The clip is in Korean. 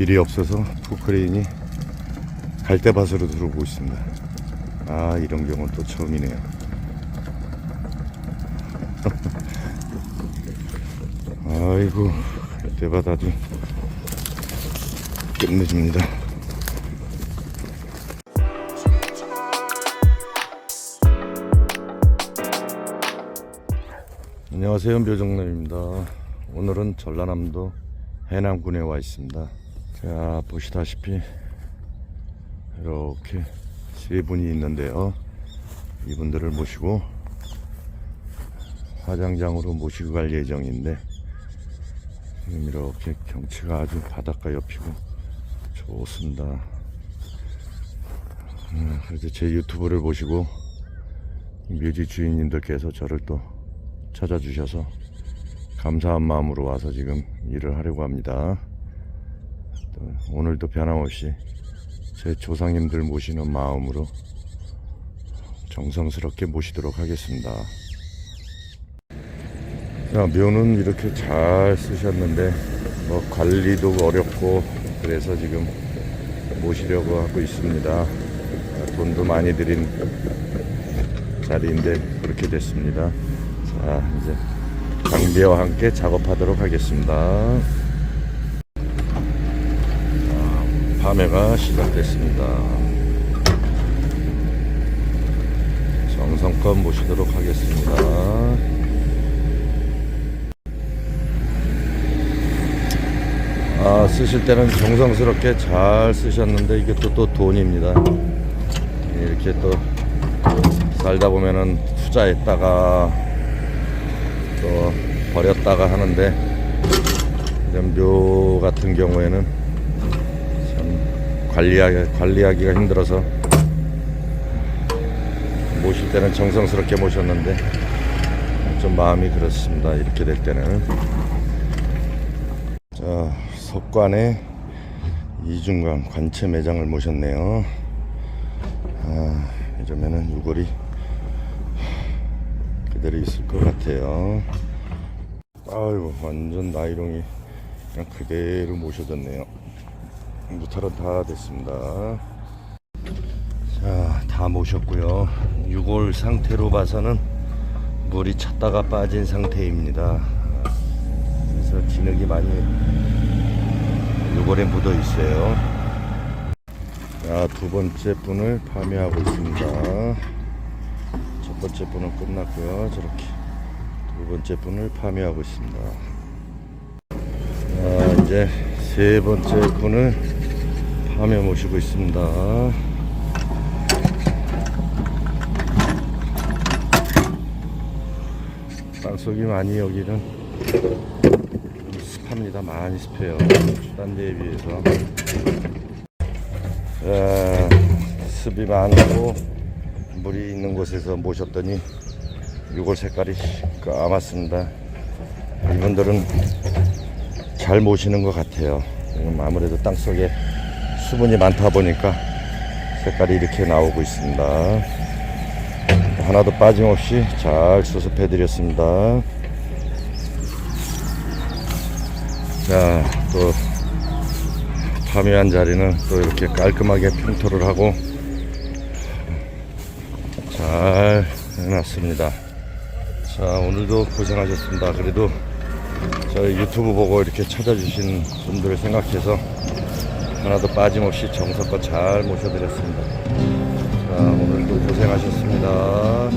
길이 없어서 포크레인이 갈대밭으로 들어오고 있습니다. 아 이런 경우는 또 처음이네요. 아이고 갈대밭 아주 끝내줍니다. 안녕하세요 묘정남입니다 오늘은 전라남도 해남군에 와 있습니다 자 보시다시피 이렇게 세 분이 있는데요 이분들을 모시고 화장장으로 모시고 갈 예정인데 지금 이렇게 경치가 아주 바닷가 옆이고 좋습니다 음, 그래서 제 유튜브를 보시고 묘지 주인님들께서 저를 또 찾아주셔서 감사한 마음으로 와서 지금 일을 하려고 합니다. 또 오늘도 변함없이 제 조상님들 모시는 마음으로 정성스럽게 모시도록 하겠습니다. 자, 묘는 이렇게 잘 쓰셨는데 뭐 관리도 어렵고 그래서 지금 모시려고 하고 있습니다. 돈도 많이 들인 자리인데 그렇게 됐습니다. 자, 이제 장비와 함께 작업하도록 하겠습니다. 자, 밤해가 시작됐습니다. 정성껏 모시도록 하겠습니다. 아, 쓰실 때는 정성스럽게 잘 쓰셨는데 이게 또, 또 돈입니다. 이렇게 또 살다 보면은 투자했다가 또 버렸다가 하는데 묘 같은 경우에는 참 관리하기, 관리하기가 힘들어서 모실 때는 정성스럽게 모셨는데 좀 마음이 그렇습니다 이렇게 될 때는 자 석관에 이중관 관체 매장을 모셨네요 아 이러면은 유골이 그대로 있을 것 같아요. 아이고 완전 나이롱이 그냥 그대로 모셔졌네요. 무탈은 다 됐습니다. 자, 다 모셨고요. 6월 상태로 봐서는 물이 찼다가 빠진 상태입니다. 그래서 진흙이 많이 6월에 묻어 있어요. 자, 두 번째 분을 파묘하고 있습니다. 첫 번째 분은 끝났고요. 저렇게 두 번째 분을 파묘하고 있습니다. 자, 이제 세 번째 분을 파묘 모시고 있습니다. 땅속이 많이 여기는 습합니다. 많이 습해요. 딴 데에 비해서. 자, 습이 많고 물이 있는 곳에서 모셨더니 유골 색깔이 까맣습니다. 이분들은 잘 모시는 것 같아요. 아무래도 땅 속에 수분이 많다 보니까 색깔이 이렇게 나오고 있습니다. 하나도 빠짐없이 잘 수습해 드렸습니다. 자, 또 파묘한 자리는 또 이렇게 깔끔하게 평토를 하고 잘 해놨습니다. 자, 오늘도 고생하셨습니다. 그래도 저희 유튜브 보고 이렇게 찾아주신 분들을 생각해서 하나도 빠짐없이 정성껏 잘 모셔드렸습니다. 자, 오늘도 고생하셨습니다.